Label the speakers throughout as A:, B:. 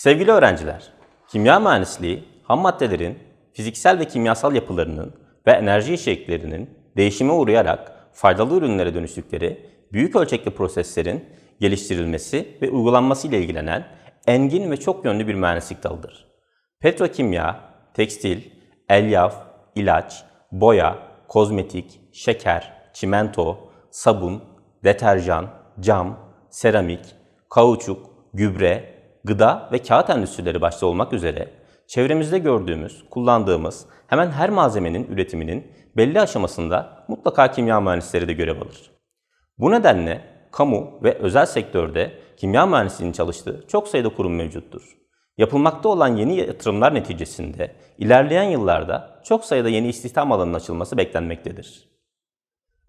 A: Sevgili öğrenciler, kimya mühendisliği ham maddelerin fiziksel ve kimyasal yapılarının ve enerji içeriklerinin değişime uğrayarak faydalı ürünlere dönüştükleri büyük ölçekli proseslerin geliştirilmesi ve uygulanması ile ilgilenen engin ve çok yönlü bir mühendislik dalıdır. Petrokimya, tekstil, elyaf, ilaç, boya, kozmetik, şeker, çimento, sabun, deterjan, cam, seramik, kauçuk, gübre, gıda ve kağıt endüstrileri başta olmak üzere çevremizde gördüğümüz, kullandığımız hemen her malzemenin üretiminin belli aşamasında mutlaka kimya mühendisleri de görev alır. Bu nedenle kamu ve özel sektörde kimya mühendisliğinin çalıştığı çok sayıda kurum mevcuttur. Yapılmakta olan yeni yatırımlar neticesinde ilerleyen yıllarda çok sayıda yeni istihdam alanının açılması beklenmektedir.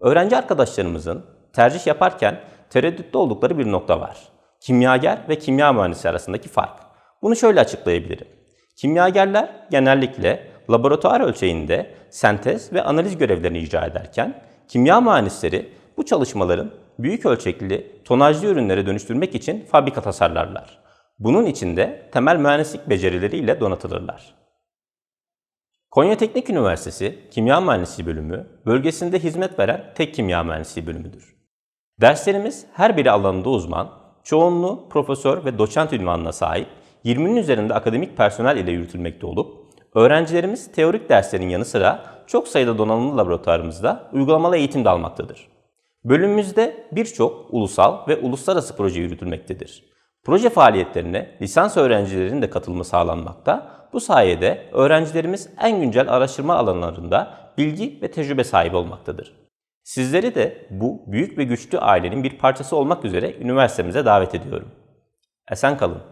A: Öğrenci arkadaşlarımızın tercih yaparken tereddütte oldukları bir nokta var. Kimyager ve kimya mühendisi arasındaki fark. Bunu şöyle açıklayabilirim. Kimyagerler genellikle laboratuvar ölçeğinde sentez ve analiz görevlerini icra ederken kimya mühendisleri bu çalışmaların büyük ölçekli tonajlı ürünlere dönüştürmek için fabrika tasarlarlar. Bunun için de temel mühendislik becerileriyle donatılırlar. Konya Teknik Üniversitesi Kimya Mühendisliği Bölümü bölgesinde hizmet veren tek kimya mühendisliği bölümüdür. Derslerimiz her biri alanında uzman, çoğunluğu profesör ve doçent ünvanına sahip 20'nin üzerinde akademik personel ile yürütülmekte olup, öğrencilerimiz teorik derslerin yanı sıra çok sayıda donanımlı laboratuvarımızda uygulamalı eğitim de almaktadır. Bölümümüzde birçok ulusal ve uluslararası proje yürütülmektedir. Proje faaliyetlerine lisans öğrencilerinin de katılımı sağlanmakta. Bu sayede öğrencilerimiz en güncel araştırma alanlarında bilgi ve tecrübe sahibi olmaktadır. Sizleri de bu büyük ve güçlü ailenin bir parçası olmak üzere üniversitemize davet ediyorum. Esen kalın.